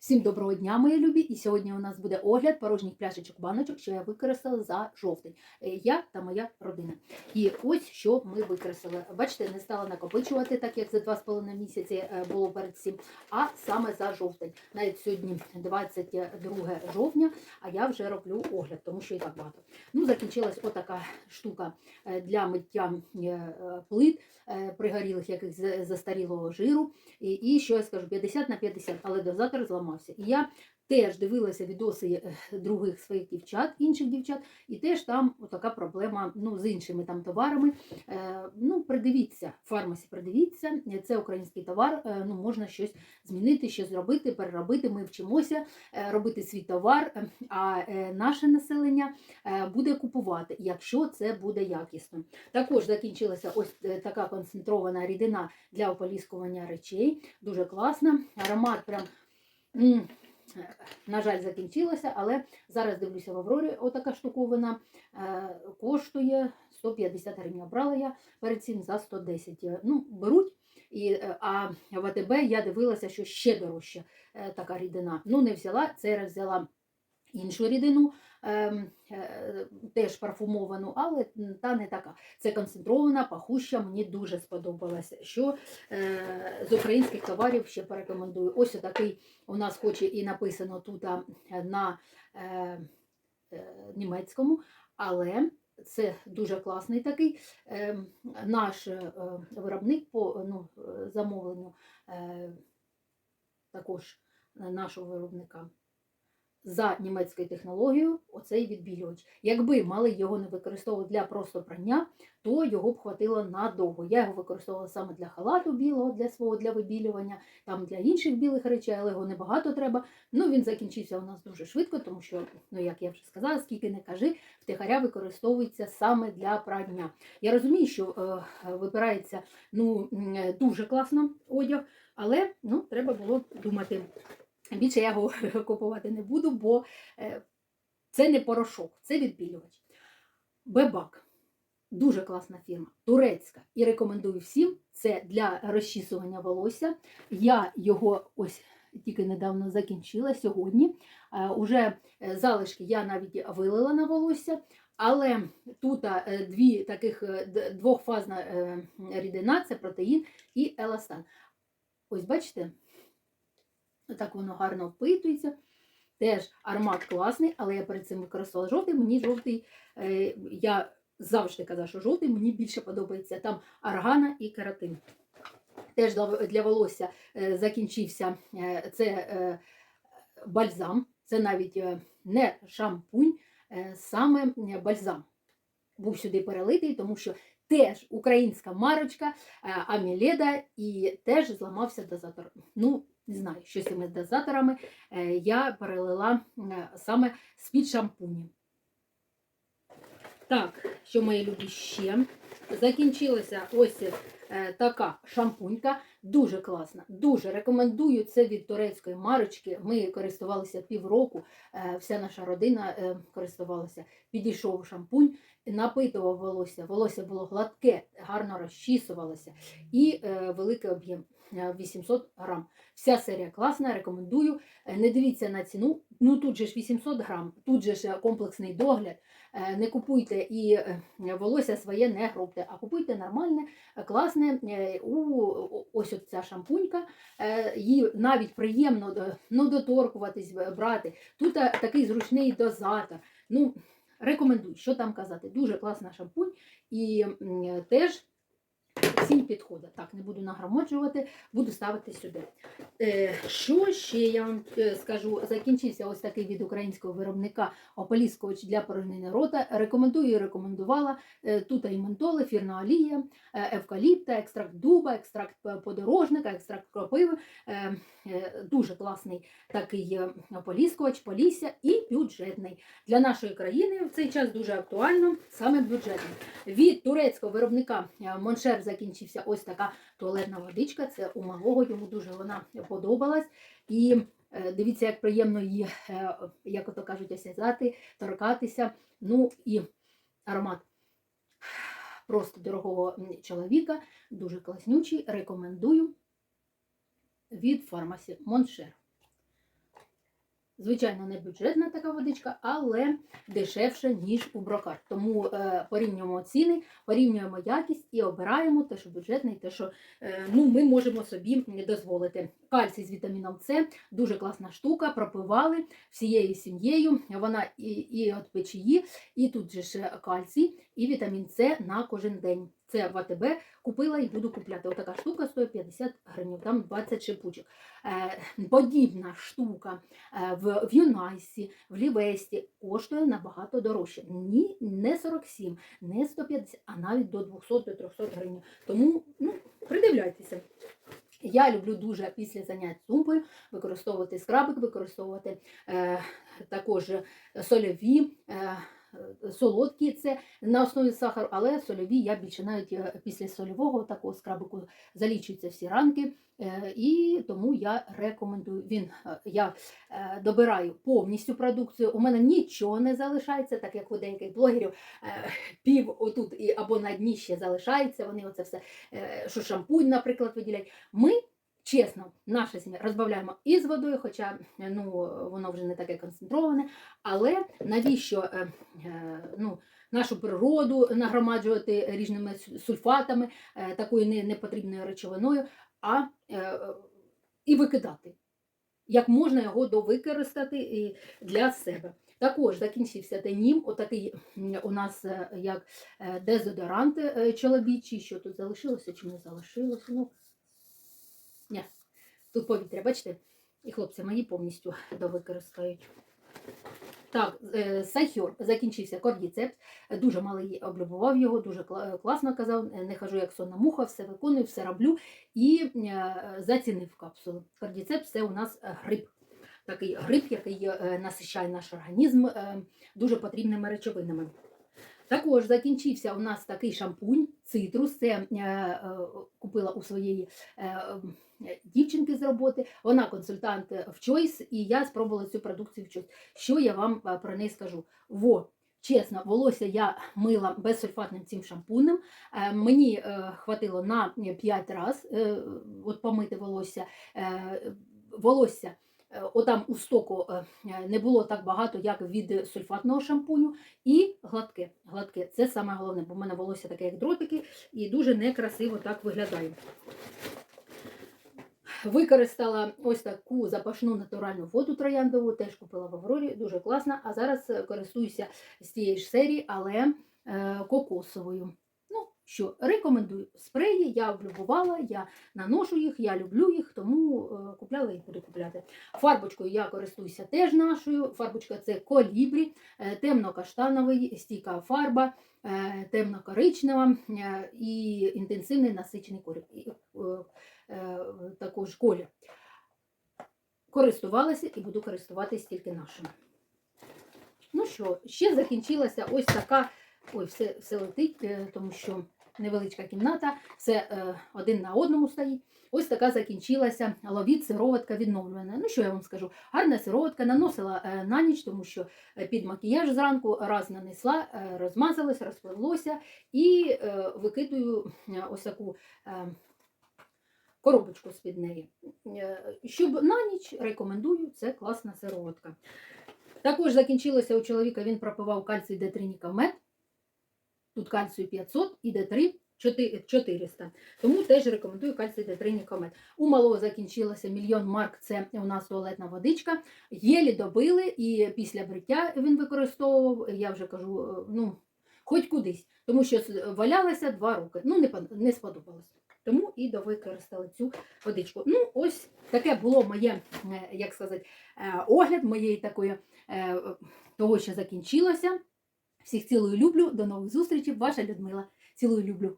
Всім доброго дня, мої любі! І сьогодні у нас буде огляд порожніх пляшечок баночок, що я використала за жовтень. Е, Я та моя родина. І ось що ми використали. Бачите, не стала накопичувати, так як за два з половиною місяці е, було перед цим, а саме за жовтень. Навіть сьогодні 22 жовтня, а я вже роблю огляд, тому що і так багато. Ну, закінчилась отака штука е, для миття плит пригорілих яких застарілого жиру. І, і що я скажу, 50 на 50, але дозатор зламався. І я теж дивилася відоси е, других своїх дівчат, інших дівчат, і теж там така проблема ну, з іншими там товарами. Е, ну, придивіться, в фармасі придивіться, це український товар, е, ну, можна щось змінити, щось зробити, переробити. Ми вчимося робити свій товар, а наше населення буде купувати, якщо це буде якісно. Також закінчилася ось така концентрована рідина для ополіскування речей. Дуже класна. Аромат прям. На жаль, закінчилася, але зараз дивлюся в Аврорі, отака штуковина е, коштує 150 гривень. Брала я перед цим за 110. Е, Ну, беруть. І, е, а в АТБ я дивилася, що ще дорожча така рідина. Ну, не взяла, це раз взяла іншу рідину, ем, е, теж парфумовану, але та не така. Це концентрована, пахуща, мені дуже сподобалася. Що е, з українських товарів ще порекомендую. Ось такий у нас хоч і написано тут на е, німецькому, але це дуже класний такий. Е, наш виробник по ну, замовленню також нашого виробника за німецькою технологією оцей відбілювач. Якби мали його не використовувати для просто прання, то його б хватило надовго. Я його використовувала саме для халату білого, для свого для вибілювання, там для інших білих речей, але його небагато треба. Ну він закінчився у нас дуже швидко, тому що, ну як я вже сказала, скільки не кажи, втихаря використовується саме для прання. Я розумію, що е, вибирається ну, е, дуже класно одяг, але ну, треба було думати. Більше я його купувати не буду, бо е, це не порошок, це відбілювач. Бебак. Дуже класна фірма, турецька. І рекомендую всім. Це для розчісування волосся. Я його ось тільки недавно закінчила сьогодні. Е, Уже е, залишки я навіть вилила на волосся, але тут дві таких двохфазна рідина це протеїн і еластан. Ось бачите, так воно гарно впитується. Теж аромат класний, але я перед цим використовувала жовтий. Мені жовтий, е, я завжди казала, що жовтий мені більше подобається. Там аргана і кератин. Теж для, для волосся е, закінчився е, це е, бальзам. Це навіть е, не шампунь, е, саме е, бальзам. Був сюди перелитий, тому що теж українська марочка е, Аміледа і теж зламався дозатор. Ну, не знаю, що з цими дозаторами е, я перелила е, саме з-під шампуні. Так, що мої любі ще. Закінчилася ось е, така шампунька. Дуже класна, дуже рекомендую це від турецької марочки. Ми користувалися півроку, вся наша родина користувалася. Підійшов шампунь, напитував волосся. Волосся було гладке, гарно розчісувалося і великий об'єм 800 грам. Вся серія класна, рекомендую. Е, Не дивіться на ціну. Ну тут же ж 800 грам, тут же ж е, комплексний догляд. Е, Не купуйте і е, волосся своє не гробте, а купуйте нормальне, е, класне. Е, У ось ця шампунька. е, Її навіть приємно ну, доторкуватись, брати. Тут е, такий зручний дозатор. Ну, рекомендую, що там казати. Дуже класна шампунь і теж. Всім підходить. Так, не буду нагромоджувати, буду ставити сюди. Е, що ще я вам е, скажу? Закінчився ось такий від українського виробника ополіскувач для порожнини рота. Рекомендую і рекомендувала. Е, тут і ментол, ефірна олія, евкаліпта, екстракт дуба, екстракт подорожника, екстракт кропиви. Дуже класний такий ополіскувач, полісся і бюджетний. Для нашої країни в цей час дуже актуально, саме бюджетний. Від турецького виробника Моншер закінчився ось така туалетна водичка. Це у малого йому дуже вона подобалась. І е, дивіться, як приємно її, е, як ото кажуть, осязати, торкатися. Ну і аромат просто дорогого чоловіка, дуже класнючий. Рекомендую від фармасі Моншер. Звичайно, не бюджетна така водичка, але дешевше, ніж у брокар. Тому е, порівнюємо ціни, порівнюємо якість і обираємо те, що бюджетне, і те, що е, ну, ми можемо собі дозволити. Кальцій з вітаміном С дуже класна штука. Пропивали всією сім'єю. Вона і, і від печії, і тут же ж кальцій, і вітамін С на кожен день. Це в АТБ купила і буду купляти. Отака штука стоїть 50 гривень, там 20 шипучок. Е, подібна штука е, в Юнайсі, в Лівесті коштує набагато дорожче. Ні, не 47, не 150, а навіть до 200-300 гривень. Тому ну, придивляйтеся. Я люблю дуже після занять зумбою використовувати скрабик, використовувати е, також сольові. Е, Солодкі це на основі сахару, але сольові я більше навіть е, після сольового такого скрабику залічуються всі ранки, е, і тому я рекомендую. Він е, я добираю повністю продукцію. У мене нічого не залишається, так як у деяких блогерів пів отут або на дні ще залишається. Вони оце все, що шампунь, наприклад, виділять. Ми. Чесно, наша сім'я розбавляємо із водою, хоча ну, воно вже не таке концентроване. Але навіщо е, е, ну, нашу природу нагромаджувати різними сульфатами, е, такою не- непотрібною речовиною, а і викидати? Як можна його довикористати і для себе? Також закінчився денім, отакий у нас як дезодоранти е, чоловічі, що тут залишилося чи не залишилося. Ну, ні, тут повітря, бачите, і хлопці мої повністю довикористають. Так, е, Сайхьор закінчився кордіцепс. Дуже малий облюбував його, дуже класно казав. Не хожу як сонна муха, все виконую, все роблю і е, зацінив капсулу. Кордіцепс це у нас гриб. Такий гриб, який е, насищає наш організм дуже потрібними речовинами. Також закінчився у нас такий шампунь, цитрус. Це е, е, купила у своєї е, е, дівчинки з роботи. Вона консультант в Choice, і я спробувала цю продукцію в Choice. Що я вам е, про неї скажу? Во, чесно, волосся я мила безсульфатним цим шампунем. Е, Мені хватило на 5 разів от помити волосся. Волосся. Е, Отам у стоку е, не було так багато, як від сульфатного шампуню, і гладке. Гладке це саме головне, бо в мене волосся таке, як дротики, і дуже некрасиво так виглядає. Використала ось таку запашну натуральну воду трояндову, теж купила в Аврорі, дуже класна. А зараз е, користуюся з тієї ж серії, але кокосовою. Що, рекомендую спреї, я облюбувала, я наношу їх, я люблю їх, тому е, купляла і буду купляти. Фарбочкою я користуюся теж нашою. Фарбочка це колібрі, е, темно-каштановий, стійка фарба, е, темно-коричнева і інтенсивний насичений також колір. Користувалася і буду користуватись тільки нашим. Ну що, ще закінчилася ось така. Ой, все, все летить, тому що невеличка кімната, все е, один на одному стоїть. Ось така закінчилася ловіт сироватка відновлювана. Ну що я вам скажу? Гарна сироватка наносила е, на ніч, тому що е, під макіяж зранку раз нанесла, розмазалось, розпливлося і викидую ось таку коробочку з-під неї. Щоб на ніч рекомендую, це класна сироватка. Також закінчилося у чоловіка, він пропивав кальцій Д3 Нікамет. Тут кальцію 500 і Д3 400. Тому теж рекомендую кальцій Д3 Нікамет. У малого закінчилося мільйон марк, це у нас туалетна водичка. Єлі добили, і після бриття він використовував, я вже кажу, е, ну, хоч кудись, тому що валялася два роки. Ну, не, не сподобалось. Тому і довикористали цю водичку. Ну, ось таке було моє, е, як сказати, е, огляд моєї такої того, що закінчилося. Всіх цілую люблю. До нових зустрічей. Ваша Людмила. Цілую люблю.